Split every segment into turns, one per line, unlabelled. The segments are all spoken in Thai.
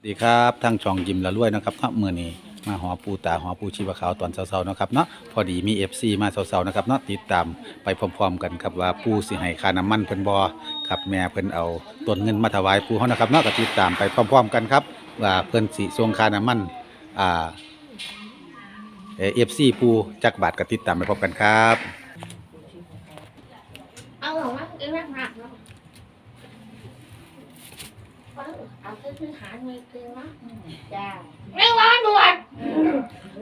สวัสดีครับทั้งช่องยิมละรวยนะครับครับมื่อนี้มาหอปูตาหอปูชีวขาวตอนเช้าๆนะครับเนาะพอดีมี FC มาเช้าๆนะครับเนาะติดตามไปพร้อมๆกันครับว่าปูสิให้ค่าน้ำมันเพิ่นบ่ครับแม่เพิ่นเอาต้นเงินมาถวายปูเฮานะครับเนาะก็ติดตามไปพร้อมๆกันครับว่าเพิ่นสิส่งค่าน้ำมันอ่าเอฟซีปูจักบาทก็ติดตามไปพร้อมกันครับ
เอาหรอวะเอ็งรักหนักเนาะเออเอาเพื่อนหาเงินคืนวะ
จ้า
ไม่ว่าด่วน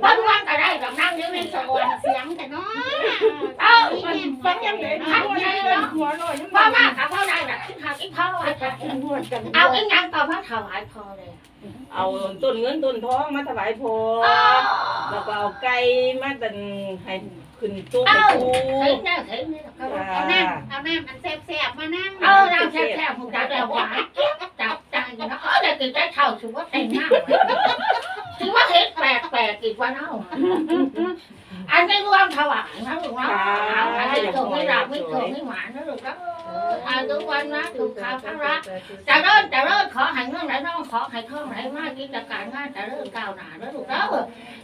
วันวันก็ได้กับนั่งอยู่ในสวน
เสียงแต่น้อย
เอา
ฟังยังไง
ขัดใจเนาะ
หัวหน่อยยัง
พ่อมากกับพ่อได้แบบหาอีกพ่อว่าจะ
หัวกัน
เอาอีกยังต่อพระถวายพอเลย
เอาต้นเงินต้นทองมาถวายพ
เอ
ร
อ
แล้วก็เอาไก่มาตันให้ขึ้นตู้ไป
เอา
ปู
เห็นเนี่ยเห็นเนี่ยก็ว่า
เอาน้ำเอาน้ำมันแซ่บๆมานั่ง
เอาน้ำแช่ๆผมจะแต่หวาน กินได้เท่าถือว่าแต่งหน้าถือว่าเห็นแปลกแปลกอีกว่าเน่าอันนี้รวมถวายนะลูกเนาะอันนี้ถูกไม่รับไม่ถูกไม่หวานนะลูกเนาะอาทุกวันนะถูกข่าวพระรักจะเริ่มจะเริ่มขอให้เงื่อนไหนน้องขอให้ท่องไหนมากกิจการงานจะเริ่มก้าวหน้าแล้วลูกเนาะ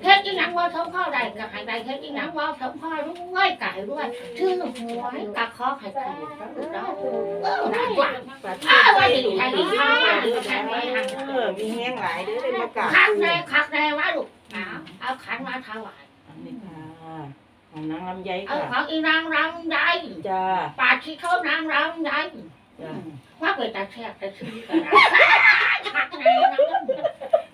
เฮ็ดอีหนังว่าสมพ่อใดกับให้ใดเฮ็ดอีหนังว่าสมพ่อด้วยไก่ด้วยชื่อหวยกับขอให้ถูกแล้วลูกเนาะเออได้กว่าอ้าวว่าสิใครกินข้าวมาหรือใครไม่ทำ
เออมีแห้งหลายเด้อเลยมากราบ
คักแน่คักแน่ว่าลูกเอาเอาขันมาถวาย
อั ลำไย
เอา
ค่ะ
ของอีนางรำใหญ่
จ้า
ปาดที่เขานางรำใหญ่
จ้า
ว่าเป็นตาแทบจะซื้อกัน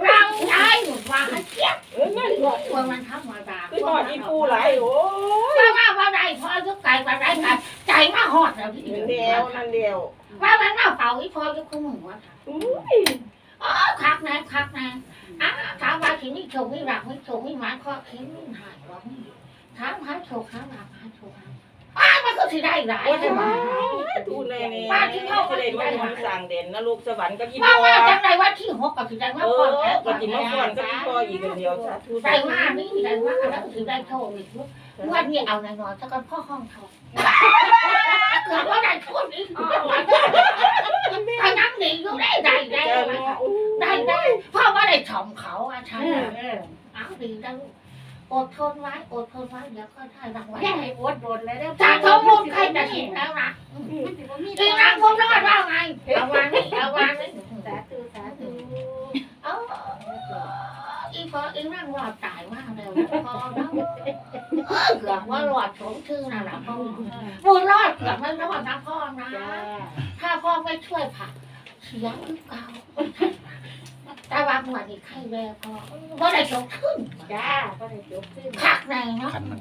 รำใหญ่ว่าให้เจี๊ยบ
เอ้ยไม่หอด
ตัวมันธรรมดา
คือหอดอีปูไหลายโอ้ย
ว่าว่าว่าได้พอยุกไก่ว่าได้กันใจมาหอดแล้วพี่
นั่นเดียวนั่นเดียว
ว่ามันมาเป่าอีพอยุกคุ้มหัวค่ะ
อุ้ย
อ๋อคักน่คักน่อะถามว่าที่นี่ชว์ไม่รักไม่ชว์ไม่หวานข้อคิดไม่หายหรอก ถามหาโชว์หารักหาโชว์หาอ้ามันก็สิได้หลาย
โอ้ย
ใช่ไหม
ทูนแน่ๆจะได้มาทำสั่งเด่นนะลูกสวรรค์ก็ยี่
ว่า
ปอ
ว่าจังไรว่าที่หกก็สิได้
เอ
ว่าก่อน
อ
แล้ว
ก็จิมาก่อนก็ยี่ปออีกเดียวสาธุ
ได้ว่านี่ได้ว่าแล้วก็สิได้โชว์อีกวันนี้เอาหน่อยๆถ้ากันพ่อห้องเขาเกิดว่าได้ทุนอีกพ่อถ้านั่งหนีอยู่ได้ได้ได้
จ้า
ได้
เนาะอุ้ย
ได้ได้พ่อว่าได้ชมเขาอะใช่เอาดีนะลูก อดทนไว้อดทนไว้เดี๋ยวก็ได้รางวัล
อย่าให้อดโดนเลยเด้อ
ถ้าเขามุนใครจะเห็นแล้วนะ
มันสิบ่มี
ตีนางคงรอดว่าไงเอาวางนี่เอาวางนี่
สาธุสาธุ
เอาอีพออีนั่งรอดตายมากเลยพอแล้วเกือบว่ารอดสมชื่อน่ะนะพ่อบุญรอดเกือบไม่รอดนะพ่อนะ
จ้า
ถ้าพ่อไม่ช่วยผักเสียหรือเปล่า แต่ว่าหัวนี่ใครแววพ่อว่าได้จบขึ้น
จ้าก็ได้จบขึ้น
คักแรงเนาะ
คันมัน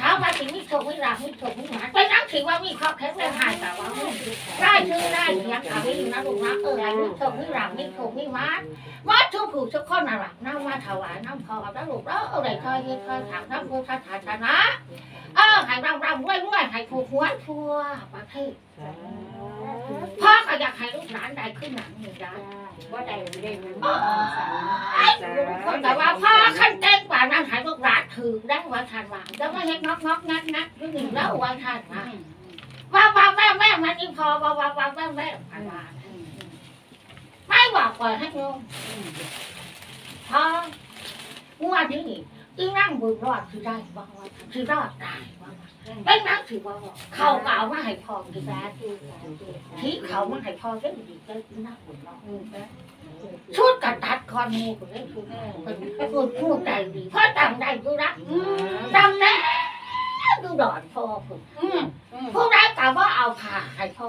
ถามว่าสิ่งที่โชคไม่รักไม่โชคไม่หวานไปนั่งถือว่ามีความแข็งแรงหายแต่ว่าได้ชื่อได้เสียงอาวินะลูกนะเออไม่โชคไม่รักไม่โชคไม่หวานวัดทุกผู้ทุกคนน่ะรักน้ำมาถวายน้ำพอแล้วลูกแล้วเอาได้คอยยืนคอยถามน้ำพุทธศาสนาเออให้รำรำรวยรวยให้ถูกหัวทั่วประเทศ พ่อก็อยากให้ลูกหลานได้ขึ้นหนังนี่ได้
ว่าได้เล่นมัน
คนแต่ว่าพ่อขั้นเต้นกว่านั้นให้ลูกหลานถือได้ว่าทานว่าจะไม่เห็นน็อกน็อกงัดงัดหรือหนึ่งแล้วว่าทานว่าว่าว่าแม่แม่มันอีพอว่าว่าว่าแม่แม่พันวาไม่บอกก่อนให้โยมพองัวที่นี่อีนั่งบุญรอดคือได้ว่าว่าคือรอดได้ ว่าเป็นนักถือว่าเขาเก่ามาให้พอคือ
สาธุสาธุ
ที่เขามาให้พอก็ดีก็อีนั่งบุญรอดชุดกระตัดคอนมูก็ได้ชุดเป็นพูดพูดใจดีเพราะจำได้ดูนะจำได้ดูดอนพ่อผม
อืมอืม
ผู้ได้กล่าวว่าเอาผ่าให้พ่อ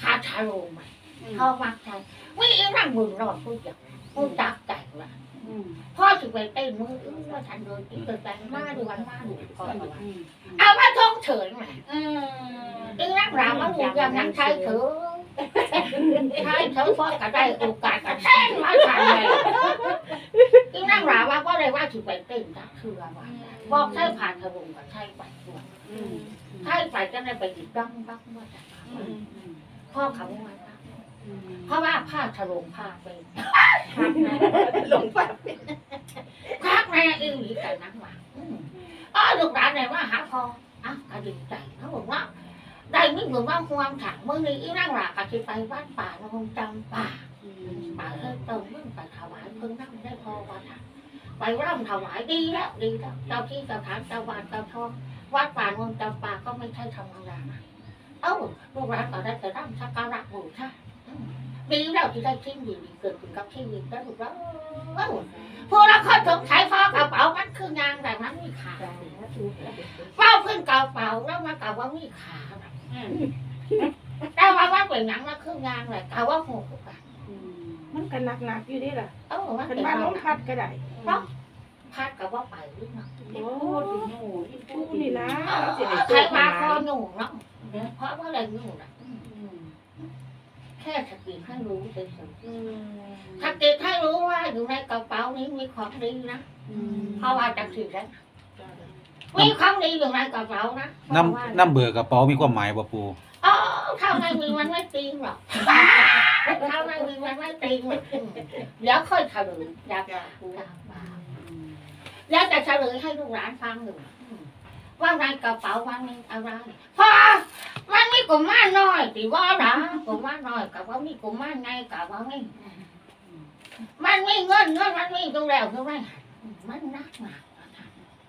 ผ่าชาโลมาพ่อมักใจไม่อีนั่งบุญรอดผู้จักผู้จักใจว่า พ่อถึงไปเต้นมืออื้อว่าฉันเดินอีกเกิดแต่มาดูวันมาดูพ่อว่า
อืม
เอามาท่องเฉินมา
อืม
อีนั่งรำมาดูอย่างนั้นใช่เถอะใช่เถอะพ่อก็ได้โอกาสก็แท้งมาทันเลยอีนั่งรำว่าก็เลยว่าถึงไปเต้นจักคือว่าบอกใช่ผ่านทะลุกับใช่ไปด้วย
อืม
ใช่ไปจะได้ไปติดดังดังว่าจะ
อืม
พ่อเขาไม่มา
อืม
เพราะว่าผ้าฉลงผ้าเป็น
ลงไป
พักแม่ อีหลีกันนักหมาอืมอ๋อลูกหลานไหนว่าหาพออะก็ดีใจเขาบอกว่าได้ไม่เหมือนว่าความถังเมื่อนี้อีนั่งหลากก็จะไปบ้านป่าแล้วคงจำป่าป่าเพิ่งเติมเพิ่งไปถวายเพิ่งนั่งได้พอวันน่ะไปร่ำถวายดีแล้วดีแล้วเจ้าที่เจ้าทางเจ้าบ้านเจ้าทองวัดป่าเมืองจำป่าก็ไม่ใช่ธรรมดานะเอ้าลูกหลานก็ได้แต่ร่ำสักการะบูชาอืมดีแล้วที่ได้ทิ้งดีดีเกิดขึ้นกับชีวิตแล้วลูกแล้วเอ้าพวกเราคนสงสัยฟ้ากระเป๋ามัน คืองานแต่มันมีขาเป้าขึ้นกระเป๋าแล้วมันกล่าวว่ามีขาน่ะอืมแต่ว่ามันเป็นหนังมันคืองานเลยกล่าวว่าหกกัน
มันก็หนักๆอยู่นี่ล่ะ
เอ้ามัน
เป็
เป็นน
บ้าน
บ้าน
น้องพัดก็ได้
พัดกับว่าไปหรือเปล่า
โอ้
โอ้
ย
ยหนูที่
ปูนี่นะเราสิให้
ใคร
โชค
มา
มา
คอหนูเนาะเพราะว่าอะไรหนูน่ะแค่สติให้รู้เฉย
อืม
ๆสติให้รู้ว่าอยู่ในกระเป๋านี้มีของดีนะเพราะว่าจักสิแล้วมีของดีอยู่ในกระเป๋านะ
น้ำน้ำเบื่อกระเป๋ามีความหมายบ่ปู
อ๋อเท่านั้นมีมันไม่จริงหรอกเท่านั้นมีมันไม่จริงหรอกเดี๋ยวค่อยเฉลยอยากจะพูดอยากจะเฉลยให้ลูกหลานฟังหนึ่ง ว่าในกระเป๋ามันมีอะไรพอมันมีกุมารน้อยตีว่านะกุมารน้อยกับว่ามีกุมารไงกับว่าไม่มันไม่เงินเงินมันไม่ดูแล้วดูไหมมันนักหนา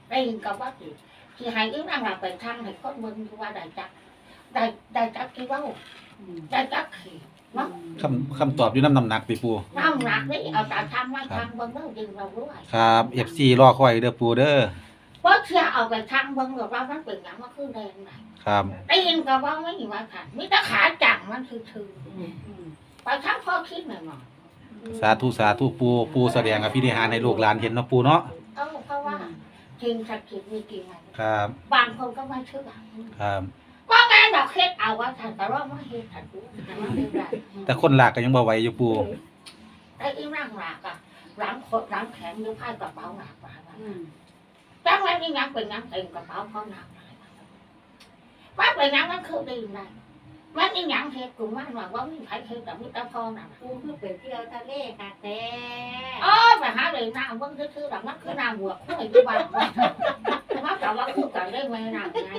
ได้ยินกับว่าสิที่ให้ยืมนั่งหลับไปทางให้คนเบิ่งดูว่าได้จักได้ได้จักกี่ว่าได้จักขี่เนาะ
คำคำตอบอยู่น้ำน้ำหนักติปู
น้ำหนักนี่เอาแต่ทำมาทางเบิ่งเด้อดึงเราด้วย
ครับ FC รอคอยเด้อปูเด้อ
เพราะเชื่อเอาไปทางเบิ่งว่ามันเป็นหยังมันคือแดงไหน
ครับ
ได้ยินกับว่าไม่มีว่าขันมีแต่ขาจังมันคือถือไปทางพ่อคิดหน่อยหน่อย
สาธุสาธุปูปูแสดงกับพิธีหารให้ลูกหลานเห็นเนาะปูเนาะ
เออเพราะว่าจริงศักดิ์สิทธิ์มีจริงไง
ครับ
บางคนก็ไม่เชื่อ
ครับ
ว่าแม่ดอกเฮ็ดเอาว่าฉันแต่ว่าไม่เฮ็ดฉันรู้แต่ว่าไม่ได้
แต่คนหลากก็ยังบ่ไหวอยู่ปู
ไอ้อีร่างหลากอะหลังขดหลังแข็งหรือไพ่กระเป๋าหนักกว่า จังไรนี่ยังเป็นยังเต็มกระเป๋าเขาหนักว่าเป็นยังมันคือดีไงมันนี่ยังเฮ็ดกูมันว่าว่ามีใครเฮ็ดแต่มีแต่พ่อน่ะ
กูคือไปเที่ยวทะเลค่ะแต่
อ๋อไปหาเลยน้ำเบิ่งซื่อแบบมันคือน้ำบัวคุ้ยอยู่บ้านมันแต่ว่าคู่กันได้ไหมน้ำไง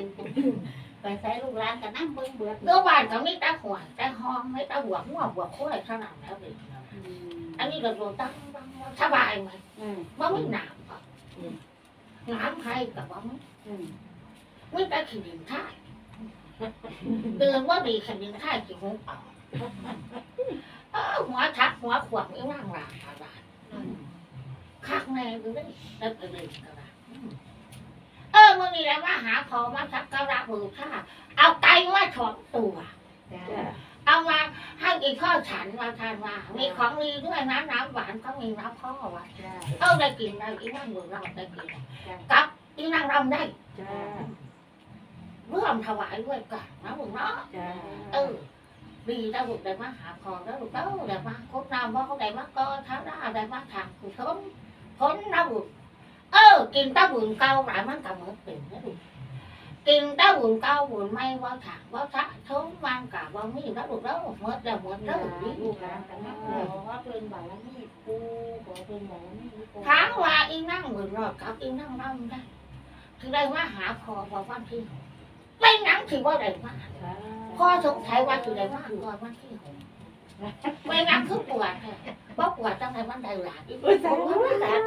ไปใส่ลูกหลานกันนั่งเบิ่งเบิด
เมื่อวานก็มีต่หัวต่ห้องไม่ต่หัวหัวหัวคุ้ยเท่านั้นแล้วดิอันนี้เราโดนตั้งสบายไหมว่าไม่หนาวอะ น้ำใครกับว่าไม่
อืม
ไม่แต่ขีดินท่ายเตือนว่าดีขีดินท่ายขีหุบเอาเออหัวทักหัวขวางไม่ว่างหลาอะไรคักแน่ดูได้แล้วไปเลยก็ได้เออมื่อนี้แล้วมาหาพอมาสักการะบูชาเอาไก่มาถองตัว
จ้า
จ้ะ
เอามาให้อีกข้อฉันมาทานมามีของดีด้วยนะน้ำหวานก็มีน้ำพ่อว่ะ
จ้า
เออได้กินได้อีนั่งอยู่เราได้กินกับอีนั่งรำได้
จ้า
ร่วมถวายด้วยกันนะบุญเนาะเออดีแล้บุญได้มาหาพอแล้บุญเต้าได้มาคบน้ำว่าเขาได้มาก็ท้าได้ได้มาทางคุณชมพ้นนะบุญเออกินเต้าบุญเก่าหลายมันกับเหมือนเป็นนะบุญ กินเต้าบุญเก่าบุญไม่ว่าถางว่าทะทมมันกับว่ามีแล้วบุญแล้วเมื่อเดียวเมื่อเดียว
ลูกหลานกันนั่งขอว่าเพิ่นบารมีปูขอเพิ่นบารมีปู
ถามว่าอีนั่งบุญรอดกับอีนั่งรำได้คือได้มาหาพอว่าวันที่หกไม่นังถือว่าได้มาพ่อสงสัยว่าคือได้มากกว่ามันที่หง ไม่งั้นคือปวดแท้เพราะปวดตั้งแต่มันได้หลานอีกวดมันได้หลาน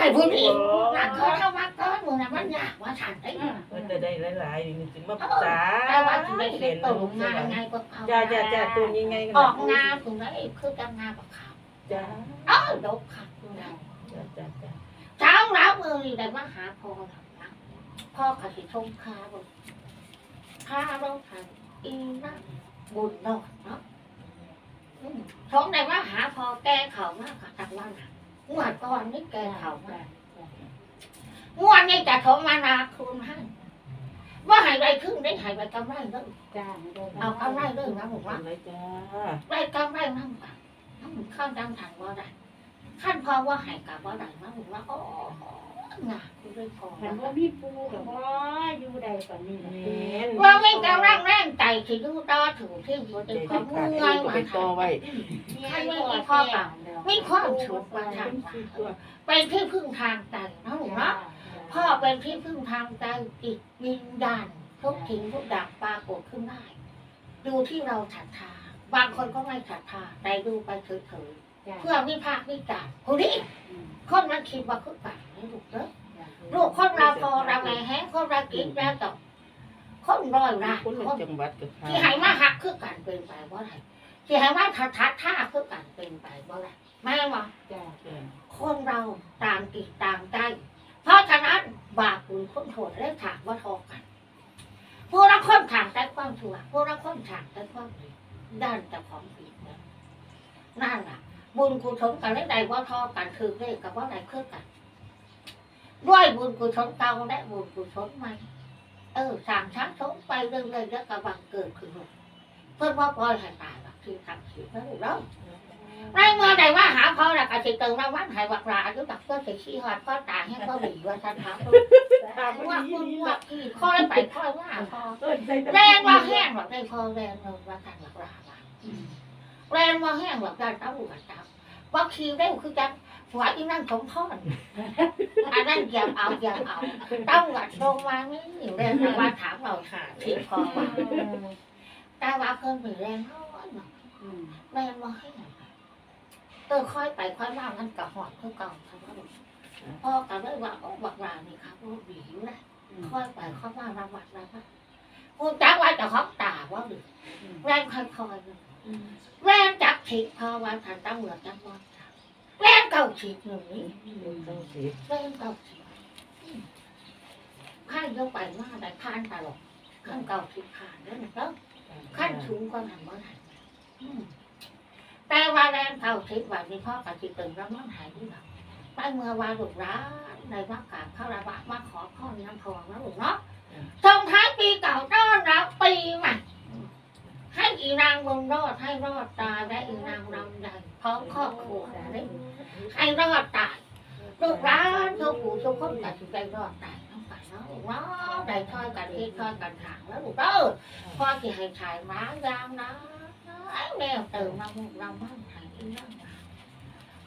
ไอ้ผู้หญิงนักเขาเข้ามาเกินมึงนะมันยากว่าฉันได้
มันจะได้หลายๆนี่ถึงมาปรึกษา
แต่ว่าถึงได้
เห็
นตัว
รู้
งาน
ไง
ก็เขา
จ้าจ้าจ้าตัวนี้ไง
ออกงานถึงได้คือจะงานกับเขา
จ้า
เออดกค่ะ
จ้าจ้าจ้า
เช้าแล้วมือได้มาหาพ่อนะพ่อขัดสิชงคาบคาเราทานอีนั่งบุญนอนเนาะ ท้องได้ว่าหาพอแก้เข่ามากกว่าตักว่าน่ะงวดก่อนนี่แก้เข่ามากงวดนี่จะท้องมานาคืนให้ว่าหายไปครึ่งได้หายไปกำไรเด้อ
จ้า
เอากำไรเด้อนะผมว่า
อะไรจ้า
ได้กำไรนั่งกันข้างดังถังว่าได้ขั้นพอว่าหายกับว่าได้นะผมว่าโอ้งา คือได้พอ
คันว่ามีปูกับพ่ออยู่ใดปานนี้
แม่น
ว่าไม่กำลังแรงใจที่ดูต่อถึงที่หัวใจ
ใจ
ควา
จะ
ม
ขาด
เมื่อย
ก็
มา
ไปต่อไว้
ท่านไม่มีพ่อเก่าไม่ความสุขมาทางเป็นที่พึ่งทางใจนะหนูเนาะพ่อเป็นที่พึ่งทางใจจิตวิญญาณทุกทิ้งทุกดับปรากฏขึ้นได้ดูที่เราศรัทธาบางคนก็ไม่ศรัทธาแต่ดูไปเฉย
จ้ะ
ๆเพื่อวิพากษ์วิจารณ์ผู้นี้คนมันคิดว่าคือกันนี่ลูกเด้อ ลูกคนเราพอเราแม่แห้งคนเรากินแล้วกับคนร้อยละ
คน
คน
จังหวัดกับข้า
ที่ให้มาหักคือกันเป็นไปบ่ได้ที่ให้มาทัดทัดท่าคือกันเป็นไปบ่ได้แม่ว่า
จ้ะ
คนเราต่างจิตต่างใจเพราะฉะนั้นบาปบุญคุณโทษและถามว่าทอกันผู้ละคนถางแต่ความชั่วผู้ละคนถางแต่ความผิดด้านแต่ของผิดนะนั่นแหละบุญกุศลกันและใดว่าทอกันคือเลขกับว่าใดคือกัน ด้วยบุญกุศลเก่าและบุญกุศลใหม่เออสามชั้นสงไปเรื่อยๆแล้วก็บังเกิดขึ้นมาเพื่อว่าปล่อยให้ตายแบบที่ทำผิดแล้วเราในเมื่อใดว่าหาพ่อละกสิเติมรางวัลให้บักลาอยู่กับเพื่อนสิชี้หอดพ่อตาให้พ่อบีว่าท่านครับถามว่าคุณว่าที่ค่อยไปค่อยว่าพ่อแรงว่าแห้งหรอกได้พ่อแรงเลยว่าท่านบักลาว่าแรงว่าแห้งหรอกท่านตำรวจจับว่าคิวได้คือจัง หัวอีนั่นสมพรอันนั้นเหยียบเอาเหยียบเอาตำรวจลงมาไม่แรงว่าถามเราค่ะที่พอว่าแต่ว่าเพิ่มมีแรงเท่านั้นแรงว่าแห้งเออค่อยไปค่อยมามันกับหอดเพื่อเก่าทั้งหมดพ่อก็เลยว่าโอ้บักลานี่ครับว่าบีอยู่นะค่อยไปค่อยมาระวัดระวัดกูจักไว้แต่เขาตาว่าหรือแรงค่อยๆแรงจับฉีกพอวันทันตำรวจจังหวัด แรงเก่าฉีกหนึ่งนี้
จังสิ
แรงเก่าฉีกขั้นยกไปมาได้ขั้นตลอดขั้นเก่าฉีกผ่านแล้วนะครับขั้นสูงกว่านั้นเมื่อไหร่อืมแต่ว่าแรงเท่าทิศว่ามีพ่อกับจิตตึงแล้วมันหายที่แบบไปเมื่อวานหลุดร้านในวัดกลางเข้าระบาดมาขอพ่อน้ำทองแล้วหลุดเนาะส่งท้ายปีเก่าต้อนรับปีใหม่ ให้อีนางบนรอดให้รอดตายและอีนางรำใหญ่พร้อมครอบครัวได้ให้รอดตายลูกร้านทุกผู้ทุกคนแต่ถึงได้รอดตายทั้งฝ่ายเนาะเนาะได้ช่วยกันที่ช่วยกันหางแล้วลูกเด้อพ่อที่ให้ชายม้ายางนะไอ้แมวตื่นมาบุกเราบ้านหายที่นั่งมา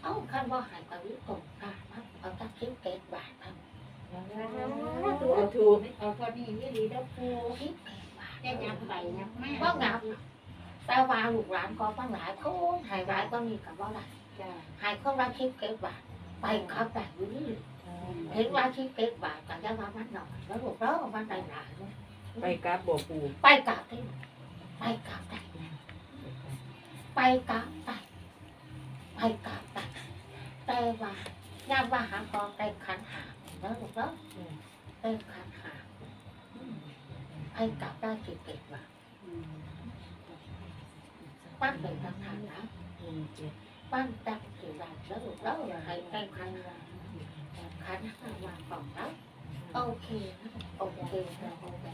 เอ้าคันว่าหายกับวิกงค่ะนะเอาตักคิ้วเกตบาทนะ
เอาถูก
เอาตอนนี้ยี่ลีเด้อปู
คิ้วเกตบาท
จะยับไปยับมา
ว่างับแต่ว่าลูกหลานก็ตั้งหลายคนหายหลายก็มีกับว่าหลาย
จ้ะ
หายคนละคิ้วเกตบาทไปครับแบบนี้เห็นว่าคิ้วเกตบาทกันจะว่ามันหน่อยแล้วลูกเรามันได้หลาย
ไปกราบบ่ปู
ไปกลับที่ไปกลับได้ไปกลับได้ไปกลับได้แต่ว่าย่าว่าหาพอได้ขันหาแล้วลูกเนาะได้ขันหา ไปกลับได้สิเก็บว่าปั้นเป็นทางทางนะปั้นจับสิได้แล้วลูกเนาะให้ได้ขันหาขันหามาก่อนนะโอเคนะโอเคนะโอเค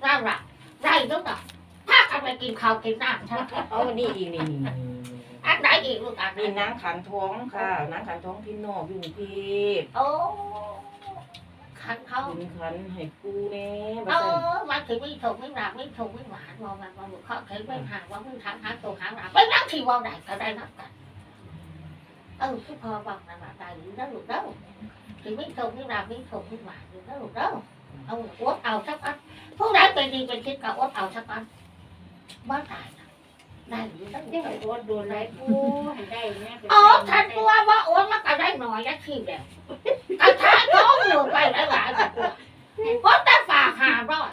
ได้ละได้แล้วเนาะถ้ากันไปกินข้าวกินน้ำใช่ไหม
เอาอันนี้อีกนี่นี่
อันไหนอีกลูกอันไหน
นี่นางขันท้องค่ะนางขันท้องพี่นอกอยู่กรุงเทพ
โอ้ ขันเขา
คุณขันให้ปูแน่
เอ
บ่ซั่น
อมาถึงไม่ถูกไม่หลับไม่ถูกไม่หวานมองมันมองเขาเห็นไม่ห่างว่าไม่ทางหาตัวหางหลับไม่นั่งที่วอลไหนก็ได้นับกันเออคือพอบอกนะว่าได้หรือได้หรือเด้อถึงไม่ถูกไม่หลับไม่ถูกไม่หวานหรือได้หรือเด้อเอาอดเอาสักอันผู้ใดเป็นดีเป็นคิดก็อดเอาสักอันบ้าตายนะได้หรือได้หรือ
จะ
เด้
ให้
อ
โดนโดนไรปูให้ได้แม่
อ๋อฉันตัวว่าโอ้มันก็ได้หน่อยยักทีเดียวกระทะท้องมือไปหลายๆตัวเพราะแต่ฝากหารอด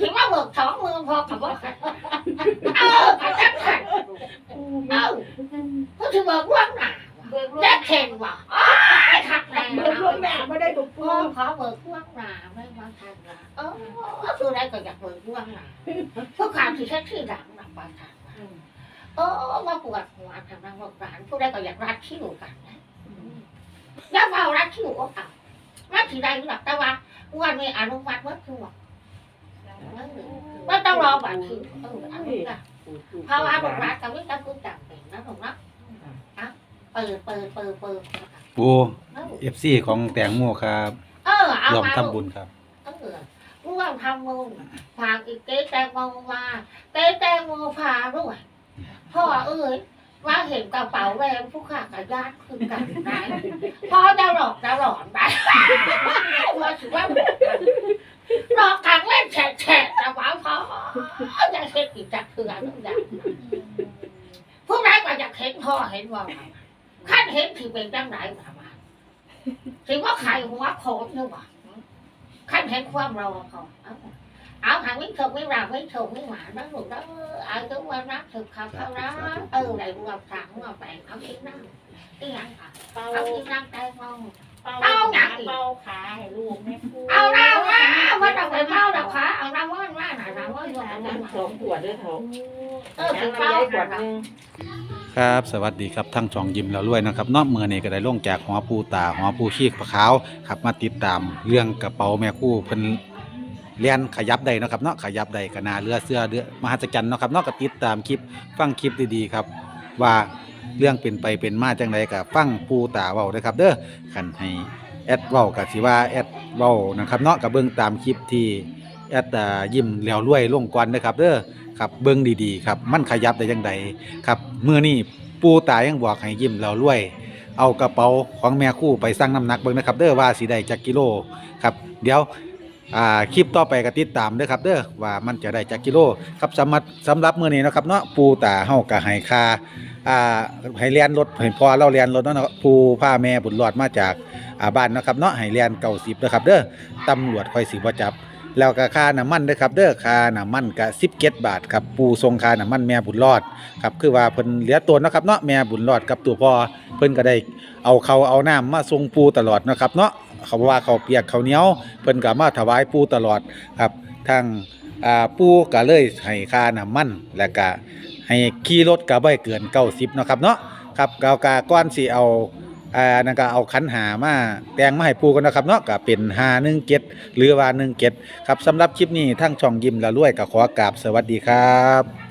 ถึงว่าเบิกสองมือพอกับว่าเออกระจับขันเอ้าก็ถือเบิกว่างหนา
เบิกร
แล้
ถ
เข่งว่ะอ้ายขัดแรง
เบิกล่วงหน้าบ่ได้บ่ปู
พ่อขอเบิกว่างหนาไม่มาทันละเออคือได้ก็อยากเบิกว่างหนาเพราะความที่ฉันที่หลังหนักบางทันเออมาปวดหัวทำนางบอกร้านผู้ใดก็อยากรัดคิ้วกันนะ อย่าเฝ้ารัดคิวเอาเอารัดที่ใดหลักแต่ ว่าวันนี้อนุมัติว่าคือว่าไม่ต้องรอบัตรคิวเอออนุมัติเพราะว่าบทรัฐกับวิจารณ์กูจับเป็นนะผมนะอะเปิดเปิดเปิดเปิด
ปูเอฟซีของแตงโมครับ
เออเอา
ร่วม
มา
ทำบุญครับ
เออร่วมทำบุญพาอีกเก๊แตงโมมาเก๊แตงโมพาด้วยพ่อเอ้ย ว่าเห็นกระเป๋าแรงผู้ขากับญาติคือกันได้พ่อจะหลอกจะหลอนไปว่าถือว่าหลอกกันเล่นแฉะแฉะแต่ว่าพอจะเช็ดอีกจากเถื่อนทุกอย่างห็นพ่อเห็นว่าขั้นเห็นถือเป็นจังไหนประมาณถือว่าใครหัวโคตรเนี่ยว่ะขั้นเห็นความเราเขา เอาเอาทางวิถกวิราวิถกวิหมานั่งหลุดแล้วเอาถึงวันนักถึกขับเขาแล้วเออไหนรวมสามรวมแปดเอาอีกนั่งอีกนั่งค่ะ
เป่า
เอาอีกนั่งใจมอง
เป่า
เป่าหนักอีก
เป่าขาให้ลูกแม่ปู
เอาน้ำมาว่าต้องไปเมาดอกขาเอาน้ำมันมาหน่อยน้ำมันมาน้ำมัน
สองขวดเด้อเถอะ
เออถึง
น้ำ
เมา
ลำไยขวด
น่ะ
หนึง
ครับสวัสดีครับทั้งช่องยิ้มแล้วรวยนะครับเนอกเมื่อนี้ก็ได้ลงจากหอปูตาหอปูชีกปะขาวครับมาติดตามเรื่องกระเป๋าแม่คู่เพิ่น เรียนขยับได้เนาะครับเนาะขยับได้กนาเรือเสื้อเรือมหัศจรรย์เนาะครับเนาะก็ติดตามคลิปฟังคลิปดีๆครับ ว่าเรื่องเป็นไปเป็นมาจังไดก็ฟังปูตาเว้าเด้อครับ เด้อคันให้แอดเว้าก็สิว่าแอดเว้านะครับเนาะก็เบิ่งตามคลิปที่แอดอ่ายิ้มแล้วรวยลงก่อนเด้อครับเด้อครับเบิ่งดีๆ ครับมันขยับได้จังไดครับเมื้อนี้ปูตายังบอกให้ยิ้มแล้วรวย เอากระเป๋าของแม่คู่ไปสั่งน้ำหนักเบิ่งนะครับ เด้อว่าสิได้จักกิโลครับเดี๋ยว อ่าคลิปต่อไปก็ติดตามเด้อครับเด้อว่ามันจะได้จักกิโลครับสำหรับสำหรับมื้อนี้นะครับเนาะปูตาเฮาก็ให้ค่าอ่าให้เรียนรถให้พอเราเรียนรถเนาะปูพาแม่บุญรอดมาจากอ่าบ้านเนาะครับเนาะให้เรียน90นะครับเด้อตำรวจคอยสิบ่จับ แล้วก็ค่าน้ำมันเด้อครับเด้อค่าน้ำมันก็17บเกตบาทครับปูทรงค่าน้ำมันแม่บุญรอดครับคือว่าเพิ่นเหลือตัวเนาะครับเนาะแม่บุญรอดกับตัวพ่อเพิ่นก็ได้เอาเขาวเอาน้ำมาส่งปูตลอดเนาะครับเนาะ เขาว่าเขาเปียกเขาเหนียวเพิ่นก็มาถวายปูตลอดครับทางอ่าปูก็เลยให้ค่าน้ำมันแล้วก็ให้ขี่รถก็บ่ให้เกิน90เนาะครับเนาะครับกาวกาก้อนสิเอาอ่านั่นก็เอาขันหามาแต่งมาให้ปูกันนะครับเนาะก็เป็น517หรือว่า17ครับสำหรับคลิปนี้ทั้งช่องยิ้มละรวยก็ขอกราบสวัสดีครับ